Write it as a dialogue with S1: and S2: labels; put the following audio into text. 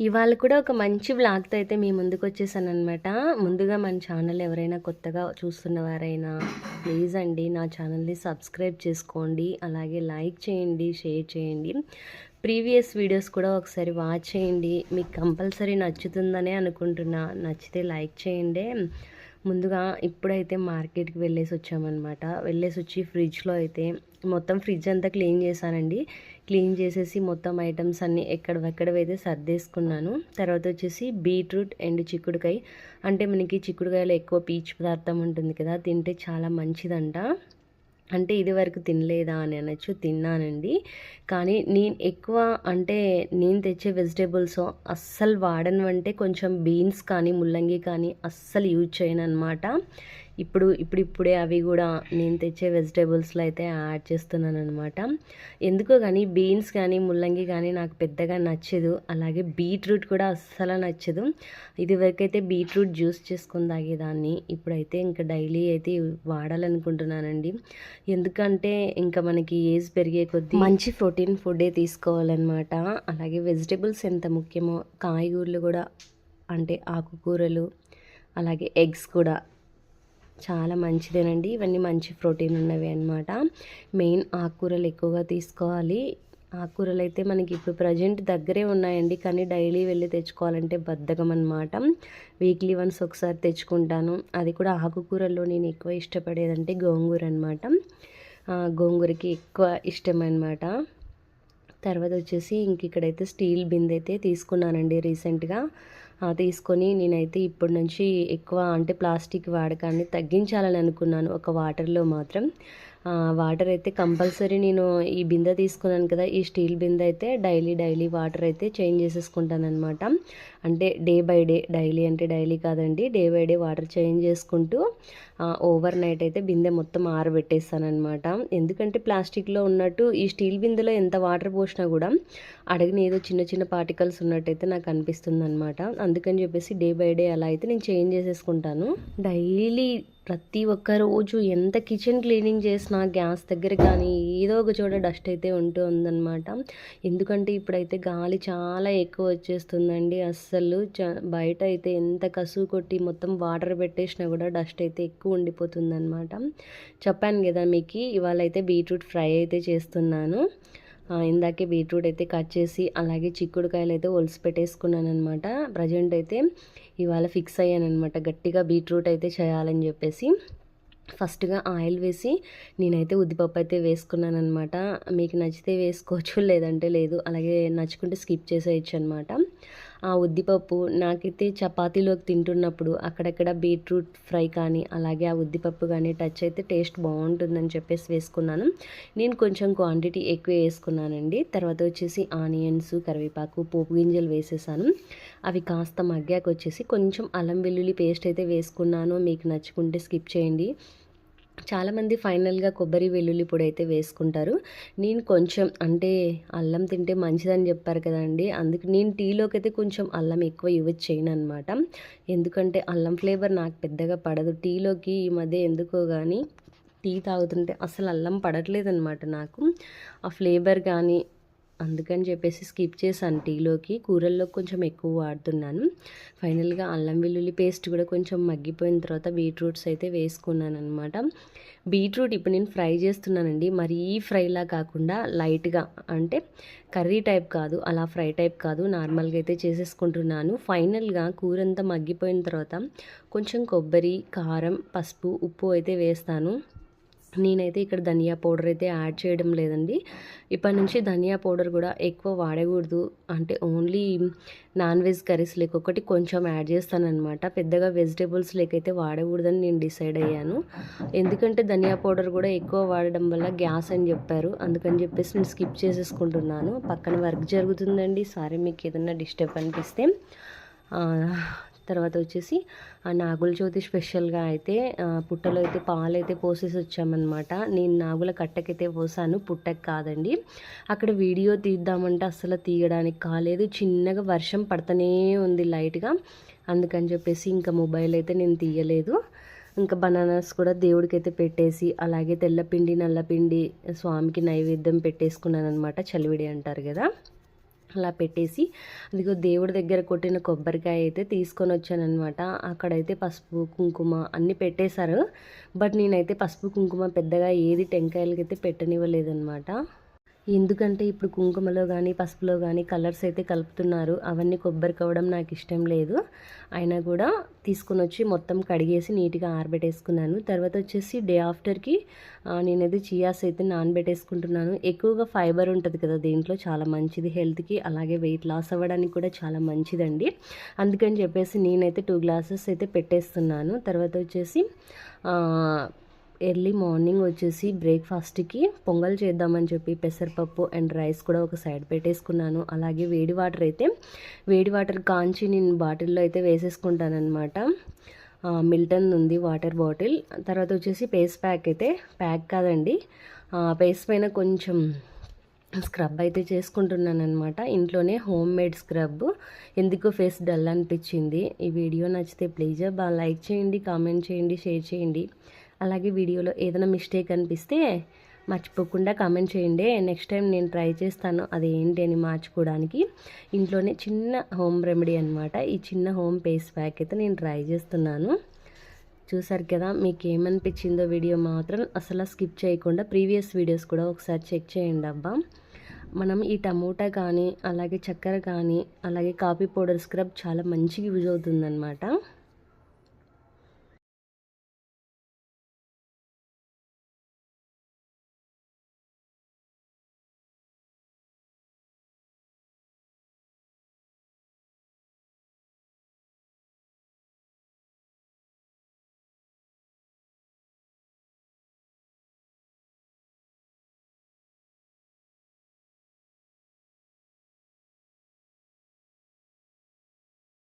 S1: ఇవాళ కూడా ఒక మంచి వ్లాగ్తో అయితే మీ ముందుకు వచ్చేసాను అనమాట ముందుగా మన ఛానల్ ఎవరైనా కొత్తగా చూస్తున్న వారైనా ప్లీజ్ అండి నా ఛానల్ని సబ్స్క్రైబ్ చేసుకోండి. అలాగే లైక్ చేయండి షేర్ చేయండి. ప్రీవియస్ వీడియోస్ కూడా ఒకసారి వాచ్ చేయండి. మీకు కంపల్సరీ నచ్చుతుందనే అనుకుంటున్నా. నచ్చితే లైక్ చేయండి. ముందుగా ఇప్పుడైతే మార్కెట్కి వెళ్ళేసి వచ్చామన్నమాట. వెళ్ళేసి వచ్చి ఫ్రిడ్జ్లో అయితే మొత్తం ఫ్రిడ్జ్ అంతా క్లీన్ చేశానండి. క్లీన్ చేసేసి మొత్తం ఐటమ్స్ అన్నీ ఎక్కడెక్కడవైతే సర్దేసుకున్నాను. తర్వాత వచ్చేసి బీట్రూట్ అండ్ చిక్కుడుకాయ. అంటే మనకి చిక్కుడుకాయలో ఎక్కువ పీచు పదార్థం ఉంటుంది కదా తింటే చాలా మంచిదంట. అంటే ఇది వరకు తినలేదా అని అనొచ్చు తిన్నానండి. కానీ నేను ఎక్కువ అంటే నేను తెచ్చే వెజిటేబుల్స్ అస్సలు వాడను అంటే కొంచెం బీన్స్ కానీ ముల్లంగి కానీ అస్సలు యూజ్ చేయను అనమాట ఇప్పుడు ఇప్పుడు ఇప్పుడే అవి కూడా నేను తెచ్చే వెజిటేబుల్స్లో అయితే యాడ్ చేస్తున్నాను అనమాట ఎందుకో కానీ బీన్స్ కానీ ముల్లంగి కానీ నాకు పెద్దగా నచ్చదు. అలాగే బీట్రూట్ కూడా అస్సలు నచ్చదు. ఇదివరకైతే బీట్రూట్ జ్యూస్ చేసుకుని తాగేదాన్ని. ఇప్పుడైతే ఇంకా డైలీ అయితే వాడాలనుకుంటున్నానండి. ఎందుకంటే ఇంకా మనకి ఏజ్ పెరిగే కొద్దీ మంచి ప్రోటీన్ ఫుడే తీసుకోవాలన్నమాట. అలాగే వెజిటేబుల్స్ ఎంత ముఖ్యమో కాయగూరలు కూడా అంటే ఆకుకూరలు అలాగే ఎగ్స్ కూడా చాలా మంచిదేనండి. ఇవన్నీ మంచి ప్రోటీన్ ఉన్నవి అనమాట మెయిన్ ఆకుకూరలు ఎక్కువగా తీసుకోవాలి. ఆకుకూరలు అయితే మనకి ఇప్పుడు ప్రజెంట్ దగ్గరే ఉన్నాయండి. కానీ డైలీ వెళ్ళి తెచ్చుకోవాలంటే బద్ధకం అనమాట వీక్లీ వన్స్ ఒకసారి తెచ్చుకుంటాను. అది కూడా ఆకుకూరల్లో నేను ఎక్కువ ఇష్టపడేదంటే గోంగూర అనమాట గోంగూరకి ఎక్కువ ఇష్టం అనమాట తర్వాత వచ్చేసి ఇంక ఇక్కడైతే స్టీల్ బిందె అయితే తీసుకున్నానండి రీసెంట్గా. తీసుకొని నేనైతే ఇప్పటి నుంచి ఎక్కువ అంటే ప్లాస్టిక్ వాడకాన్ని తగ్గించాలని అనుకున్నాను ఒక వాటర్లో మాత్రం. వాటర్ అయితే కంపల్సరీ నేను ఈ బిందె తీసుకున్నాను కదా ఈ స్టీల్ బిందె అయితే డైలీ డైలీ వాటర్ అయితే చేంజ్ చేసేసుకుంటాను అనమాట అంటే డే బై డే డైలీ అంటే డైలీ కాదండి day by day water change చేసుకుంటూ ఓవర్ నైట్ అయితే బిందె మొత్తం ఆరబెట్టేస్తాను అనమాట ఎందుకంటే ప్లాస్టిక్లో ఉన్నట్టు ఈ స్టీల్ బిందెలో ఎంత వాటర్ పోసినా కూడా అడిగిన ఏదో చిన్న చిన్న పార్టికల్స్ ఉన్నట్టయితే నాకు అనిపిస్తుంది అనమాట అందుకని చెప్పేసి డే బై డే అలా అయితే నేను చేంజ్ చేసేసుకుంటాను. డైలీ ప్రతి ఒక్క రోజు ఎంత కిచెన్ క్లీనింగ్ చేసినా గ్యాస్ దగ్గర కానీ ఏదో ఒక చోట డస్ట్ అయితే ఉంటూ ఉందన్నమాట ఎందుకంటే ఇప్పుడైతే గాలి చాలా ఎక్కువ వచ్చేస్తుందండి. అస్సలు బయట అయితే ఎంత కసువు కొట్టి మొత్తం వాటర్ పెట్టేసినా కూడా డస్ట్ అయితే ఎక్కువ ఉండిపోతుందనమాట చెప్పాను కదా మీకు ఇవాళ అయితే బీట్రూట్ ఫ్రై అయితే చేస్తున్నాను. ఇందాకే బీట్రూట్ అయితే కట్ చేసి అలాగే చిక్కుడుకాయలు అయితే ఒలిసి పెట్టేసుకున్నాను అనమాట ప్రజెంట్ అయితే ఇవాళ ఫిక్స్ అయ్యాను అనమాట గట్టిగా బీట్రూట్ అయితే చేయాలని చెప్పేసి. ఫస్ట్గా ఆయిల్ వేసి నేనైతే ఉద్దిపప్పు అయితే వేసుకున్నాను అనమాట మీకు నచ్చితే వేసుకోవచ్చు లేదంటే లేదు అలాగే నచ్చుకుంటే స్కిప్ చేసేయచ్చు అనమాట ఆ ఉద్దిపప్పు నాకైతే చపాతీలోకి తింటున్నప్పుడు అక్కడక్కడ బీట్రూట్ ఫ్రై కానీ అలాగే ఆ ఉద్దిపప్పు కానీ టచ్ అయితే టేస్ట్ బాగుంటుందని చెప్పేసి వేసుకున్నాను. నేను కొంచెం క్వాంటిటీ ఎక్కువ వేసుకున్నానండి. తర్వాత వచ్చేసి ఆనియన్స్ కరివేపాకు పోపు గింజలు వేసేసాను. అవి కాస్త మగ్గాక వచ్చేసి కొంచెం అల్లం వెల్లుల్లి పేస్ట్ అయితే వేసుకున్నాను. మీకు నచ్చుకుంటే స్కిప్ చేయండి. చాలామంది ఫైనల్గా కొబ్బరి వెల్లుల్లి పొడి అయితే వేసుకుంటారు. నేను కొంచెం అంటే అల్లం తింటే మంచిదని చెప్పారు కదండి. అందుకు నేను టీలోకి అయితే కొంచెం అల్లం ఎక్కువ యూజ్ చేయను అనమాట ఎందుకంటే అల్లం ఫ్లేవర్ నాకు పెద్దగా పడదు. టీలోకి ఈ మధ్య ఎందుకో కానీ టీ తాగుతుంటే అసలు అల్లం పడట్లేదనమాట నాకు. ఆ ఫ్లేవర్ కానీ అందుకని చెప్పేసి స్కిప్ చేశాను టీలోకి. కూరల్లో కొంచెం ఎక్కువ వాడుతున్నాను. ఫైనల్గా అల్లం వెల్లుల్లి పేస్ట్ కూడా కొంచెం మగ్గిపోయిన తర్వాత బీట్రూట్స్ అయితే వేసుకున్నాను అనమాట బీట్రూట్ ఇప్పుడు నేను ఫ్రై చేస్తున్నానండి. మరీ ఫ్రైలా కాకుండా లైట్గా అంటే కర్రీ టైప్ కాదు అలా ఫ్రై టైప్ కాదు నార్మల్గా అయితే చేసేసుకుంటున్నాను. ఫైనల్గా కూర అంతా మగ్గిపోయిన తర్వాత కొంచెం కొబ్బరి కారం పసుపు ఉప్పు అయితే వేస్తాను. నేనైతే ఇక్కడ ధనియా పౌడర్ అయితే యాడ్ చేయడం లేదండి. ఇప్పటి నుంచి ధనియా పౌడర్ కూడా ఎక్కువ వాడకూడదు. అంటే ఓన్లీ నాన్ వెజ్ కర్రీస్ లేకొకటి కొంచెం యాడ్ చేస్తానమాట పెద్దగా వెజిటేబుల్స్ లేకైతే వాడకూడదని నేను డిసైడ్ అయ్యాను. ఎందుకంటే ధనియా పౌడర్ కూడా ఎక్కువ వాడడం వల్ల గ్యాస్ అని చెప్పారు. అందుకని చెప్పేసి నేను స్కిప్ చేసేసుకుంటున్నాను. పక్కన వర్క్ జరుగుతుందండి. సారీ మీకు ఏదన్నా డిస్టర్బ్ అనిపిస్తే తర్వాత వచ్చేసి ఆ నాగుల చవితి స్పెషల్గా అయితే పుట్టలో అయితే పాలు అయితే పోసేసి వచ్చామన్నమాట. నేను నాగుల కట్టకైతే పోసాను పుట్టకు కాదండి. అక్కడ వీడియో తీద్దామంటే అస్సలు తీయడానికి కాలేదు. చిన్నగా వర్షం పడుతూనే ఉంది లైట్గా. అందుకని చెప్పేసి ఇంకా మొబైల్ అయితే నేను తీయలేదు. ఇంకా బనానాస్ కూడా దేవుడికైతే పెట్టేసి అలాగే తెల్లపిండి నల్లపిండి స్వామికి నైవేద్యం పెట్టేసుకున్నాను అనమాట చలివిడి అంటారు కదా. అలా పెట్టేసి అదిగో దేవుడి దగ్గర కొట్టిన కొబ్బరికాయ అయితే తీసుకొని వచ్చానమాట అక్కడైతే పసుపు కుంకుమ అన్నీ పెట్టేశారు. బట్ నేనైతే పసుపు కుంకుమ పెద్దగా ఏది టెంకాయలకైతే పెట్టనివ్వలేదన్నమాట. ఎందుకంటే ఇప్పుడు కుంకుమలో కానీ పసుపులో కానీ కలర్స్ అయితే కలుపుతున్నారు. అవన్నీ కొబ్బరి కవ్వడం నాకు ఇష్టం లేదు. అయినా కూడా తీసుకుని వచ్చి మొత్తం కడిగేసి నీట్గా ఆరబెట్టేసుకున్నాను. తర్వాత వచ్చేసి డే ఆఫ్టర్కి నేనైతే చియాస్ అయితే నానబెట్టేసుకుంటున్నాను. ఎక్కువగా ఫైబర్ ఉంటుంది కదా దీంట్లో చాలా మంచిది హెల్త్కి అలాగే వెయిట్ లాస్ అవ్వడానికి కూడా చాలా మంచిదండి. అందుకని చెప్పేసి నేనైతే టూ గ్లాసెస్ అయితే పెట్టేస్తున్నాను. తర్వాత వచ్చేసి ఎర్లీ మార్నింగ్ వచ్చేసి బ్రేక్ఫాస్ట్కి పొంగల్ చేద్దామని చెప్పి పెసరపప్పు అండ్ రైస్ కూడా ఒక సైడ్ పెట్టేసుకున్నాను. అలాగే వేడి వాటర్ అయితే వేడి వాటర్ కాంచి నేను బాటిల్లో అయితే వేసేసుకుంటానమాట మిల్టన్ ఉంది వాటర్ బాటిల్. తర్వాత వచ్చేసి పేస్ ప్యాక్ అయితే ప్యాక్ కాదండి. పేస్ పైన కొంచెం స్క్రబ్ అయితే చేసుకుంటున్నాను అనమాట ఇంట్లోనే హోమ్ మేడ్ స్క్రబ్. ఎందుకో ఫేస్ డల్ అనిపించింది. ఈ వీడియో నచ్చితే ప్లీజ్ బాగా లైక్ చేయండి కామెంట్ చేయండి షేర్ చేయండి. అలాగే వీడియోలో ఏదైనా మిస్టేక్ అనిపిస్తే మర్చిపోకుండా కామెంట్ చేయండి. నెక్స్ట్ టైం నేను ట్రై చేస్తాను అది ఏంటి అని మార్చుకోవడానికి. ఇంట్లోనే చిన్న హోమ్ రెమెడీ అనమాట ఈ చిన్న హోమ్ పేస్ ప్యాక్ అయితే నేను ట్రై చేస్తున్నాను. చూసారు కదా మీకు ఏమనిపించిందో వీడియో మాత్రం అసలు స్కిప్ చేయకుండా ప్రీవియస్ వీడియోస్ కూడా ఒకసారి చెక్ చేయండి అబ్బా. మనం ఈ టమోటా కానీ అలాగే చక్కెర కానీ అలాగే కాఫీ పౌడర్ స్క్రబ్ చాలా మంచిగా యూజ్ అవుతుందన్నమాట.